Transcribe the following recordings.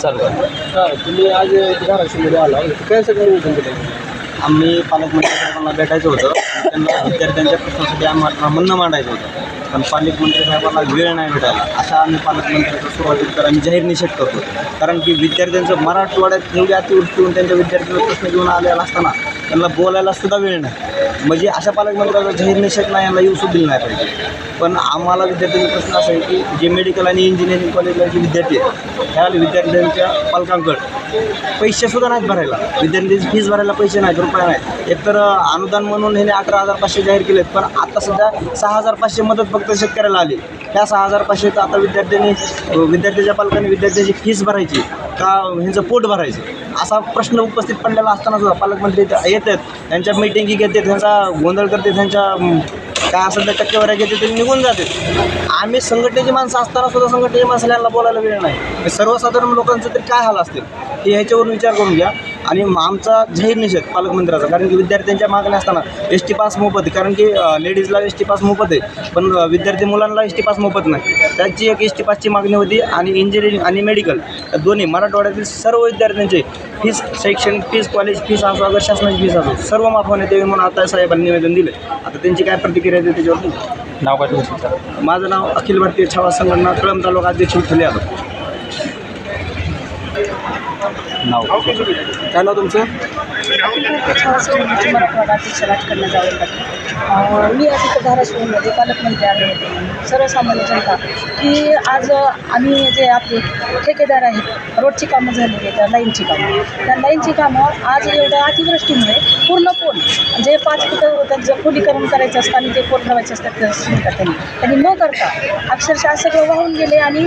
चालू तुम्ही आज धाराशिवमध्ये आला. निवेदन दिलं आम्ही पालकमंत्री साहेबांना भेटायचं होतं. त्यांना विद्यार्थ्यांच्या प्रश्नासाठी आम्हाला म्हणणं मांडायचं होतं. पण पालकमंत्री साहेबांना वेळ नाही भेटायला. अशा आम्ही पालकमंत्र्याचा सुरुवातीला तर आम्ही जाहीर निषेध करतो. कारण की विद्यार्थ्यांचं मराठवाड्यात एवढी अतिवृष्टी होऊन त्यांच्या विद्यार्थ्यांचा प्रश्न घेऊन आलेला असताना त्यांना बोलायला सुद्धा वेळ नाही. म्हणजे अशा पालकमंत्र्याचा जाहीर निषेध नाही यांना येऊ सुद्धा नाही पाहिजे. पण आम्हाला विद्यार्थ्यांचा प्रश्न असा आहे की जे मेडिकल आणि इंजिनिअरिंग कॉलेजला जे विद्यार्थी आहेत ह्या विद्यार्थ्यांच्या पालकांकडे पैसेसुद्धा नाहीत भरायला. विद्यार्थ्यांची फीज भरायला पैसे नाहीत रुपये नाहीत. एकतर अनुदान म्हणून ह्याने अठरा हजार पाचशे जाहीर केलेत पण आता सध्या सहा हजार पाचशे मदत फक्त शेतकऱ्याला आली. त्या सहा हजार पाचशे आता विद्यार्थ्यांनी विद्यार्थ्याच्या पालकांनी विद्यार्थ्याची फीज भरायची. का ह्यांचं पोट भरायचं? असा प्रश्न उपस्थित पडलेला असताना सुद्धा पालकमंत्री येतात त्यांच्या मिटिंगी घेतात त्यांचा गोंधळ करते त्यांच्या काय असेल त्या टक्केवाऱ्या घेते ते निघून जाते आम्ही संघटनेची माणसं असताना सुद्धा संघटनेच्या माणसाला बोलायला वेळ नाही. सर्वसाधारण लोकांचं तरी काय हाल असतील हे ह्याच्यावरून विचार करून घ्या. आणि आमचा जाहीर निषेध पालकमंत्र्याचा कारण की विद्यार्थ्यांच्या मागण्या असताना एस टी पास मोफत आहे. कारण की लेडीजला एस टी पास मोफत आहे. पण विद्यार्थी मुलांना एस टी पास मोफत नाही. त्यांची एक एस टी पासची मागणी होती आणि इंजिनिअरिंग आणि मेडिकल दोन्ही मराठवाड्यातील सर्व विद्यार्थ्यांचे फीस शैक्षणिक फीस कॉलेज फीस असो अगर शासनाची फीस असो सर्व माफ होण्यात यावी म्हणून आता साहेबांनी निवेदन दिले. आता त्यांची काय प्रतिक्रिया येते त्याच्यावर नाव काय तुमचं? माझं नाव अखिल भारतीय छावा संघटना कळंब तालुका अध्यक्ष विठ्ठल यादव. नाव. काय नाव तुमचं? छावासंघाची मराठवाडा राजकारण जावं लागलं मी आज इथं धाराशिवमध्ये पालकमंत्री आले होते सर्वसामान्य जनता की आज आम्ही जे आपले ठेकेदार आहेत रोडची कामं झालेली आहेत लाईनची कामं त्या लाईनची कामं आज एवढ्या अतिवृष्टीमुळे पूर्ण पोल जे पाच फुटं त्यांचं खोलीकरण करायचं असतं आणि जे पोल लावायचे असतात ते त्यांनी त्यांनी न करता अक्षरशः सगळं वाहून गेले आणि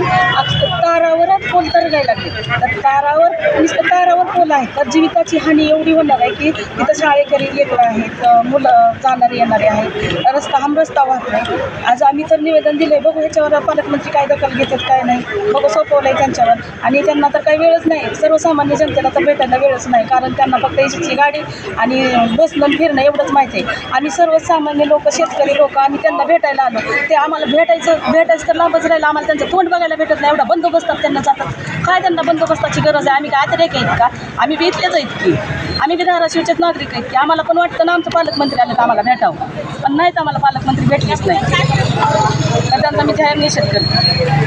तारावरच पोल तर गायला लागले तर तारावर नुसतं तारावर पोल आहे. तर जीविताची हानी एवढी होणार आहे की तिथं शाळेकरी लेकरं आहेत मुलं जाणारे येणारे आहेत. रस्ता हम रस्ता वाहत नाही. आज आम्ही तर निवेदन दिलं आहे बघू ह्याच्यावर पालकमंत्री काय दखल घेतात काय नाही. बघू सोपवलं आहे त्यांच्यावर. आणि त्यांना तर काही वेळच नाही. सर्वसामान्य जनतेला तर भेटायला वेळच नाही. कारण त्यांना फक्त एसीची गाडी आणि बसणं फिरणं एवढंच माहिती आहे. आम्ही सर्वसामान्य लोक शेतकरी लोक आम्ही त्यांना भेटायला आलो. ते आम्हाला भेटायचं भेटायचं तर लांबच राहिलं. आम्हाला त्यांचं तोंड बघायला भेटत नाही. एवढा बंदोबस्तात त्यांना जातात. काय त्यांना बंदोबस्ताची गरज आहे? आम्ही काय अतिरेक आहेत का? आम्ही भेटलेच आहेत की. आम्ही की धाराशिवचेच नागरिक आहेत की आम्हाला पण वाटतं ना आमचं पालकमंत्री आलं तर आम्हाला भेटावं. पण नाहीत आम्हाला पालकमंत्री भेटलेच नाही तर त्यांचा मी जाहीर निषेध करतो.